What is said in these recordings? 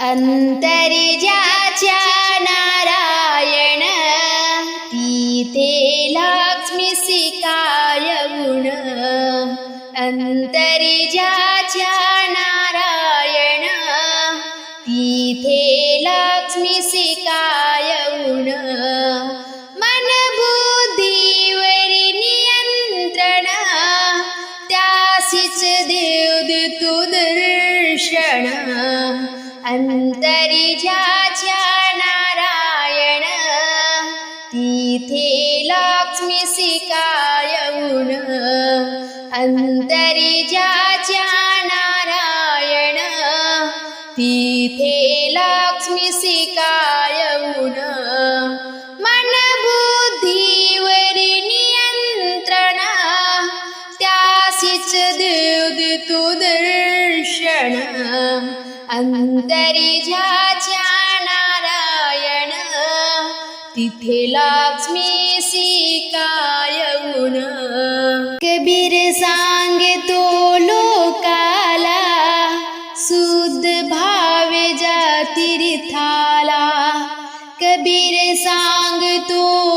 अंतरिजाच्या नारायण तिथे लक्ष्मी सिकाय गुण. अंतरिजाच्या नारायण तिथे लक्ष्मी सिकाय गुण. तिथे लक्ष्मी सिकाय अंतरी ज्याच्या नारायण. तिथे लक्ष्मी सिकाय मन बुद्धीवरी नियंत्रण. त्यासीच देव तू दर्शन. अंतरी ज्या लक्ष्मी शिकायऊन कबीर सांग तो लोकाला शुद्ध भाव जा थाला। कबीर सांग तो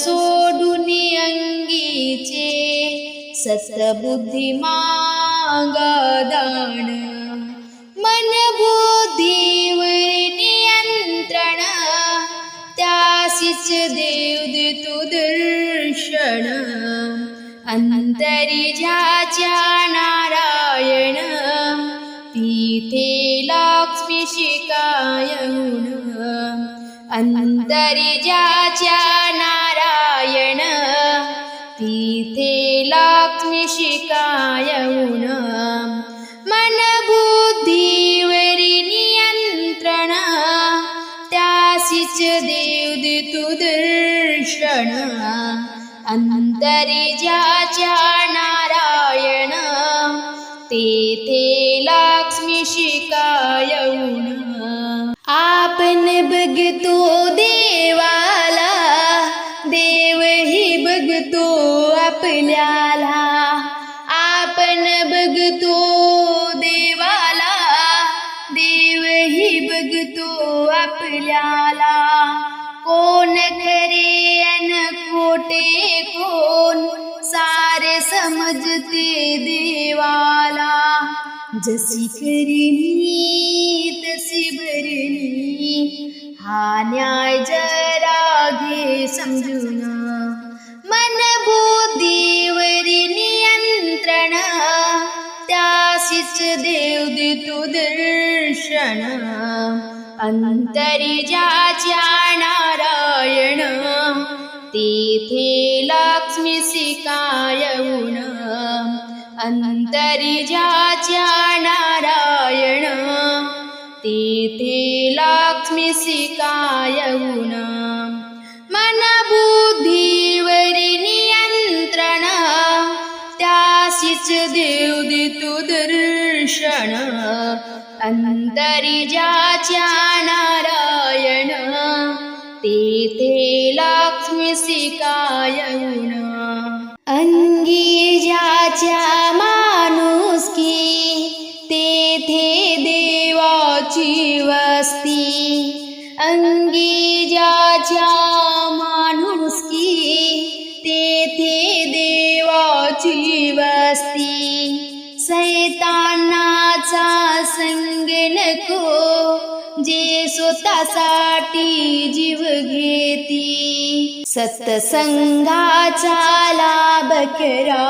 सोडुनि अङ्गीचे ससबुद्धिमाङ्गदान मन त्यासि च त्यासितु दर्शन अनन्तरि नारायण तीथे लाक्ष्मीशिकायण अनन्तरि जा तिथे लाक्ष्मी शिकाय गुण मन बुद्धीवरी नियंत्रण. त्यासीच देव देतो दर्शन ज्याच्या नारायण. तेथे लाक्ष्मी शिकाय गुण आपण बघतो देवा. आपल्याला आपण बघतो देवाला देवही बघतो आपल्याला. कोण खरे अन खोटे कोण सारे समजते देवाला. जशी करिनी तशी भरणी हा न्याय जरा घे समजून. मन देव दितु दर्शन अनन्तरि जा ज्ञा नारायण ती थि लक्ष्मी सिकायुणा अन्तरि नारायण ते थि लक्ष्मी दर्शन अंतरिजाच्या नारायण तेथे लक्ष्मी सिकायण गुण अंगी ज्याच्या माणुसकी तेथे देवाची वस्ती. अंगी ज्याच्या माणुसकी तेथे देवाची वस्ती. सैतानाचा संग नको जे स्वतःसाठी जीव घेती. सत्संगाचा लाभ करा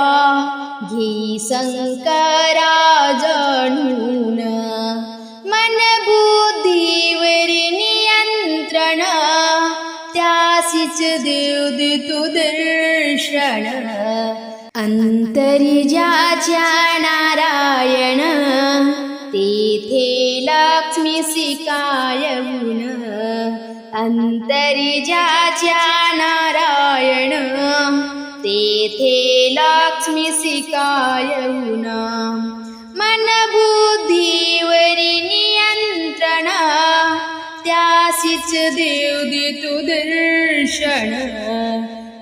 घे संकरा जाणून. मन बुद्धीवर नियंत्रण त्यासीच देव देतो दर्शन. अंतरिजाच्या नारायण कायऊन अंतरिजाच्या नारायण. तेथे लक्ष्मी सिकायऊन मन बुद्धीवरी नियंत्रण. त्यासीच देवगी तू दर्शन.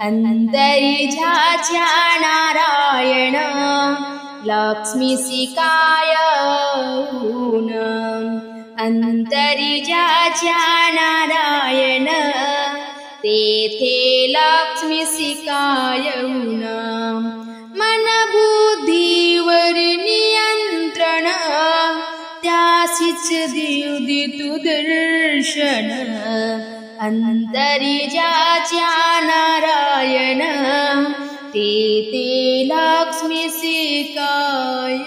अंतरिजाच्या नारायण. लक्ष्मी सिकायऊन अंतरी ज्याच्या नारायण तेथे लक्ष्मी काय मन बुद्धीवर नियंत्रण त्यासीच देव देतो दर्शन. अंतरी ज्याच्या नारायण ते ते लक्ष्मी काय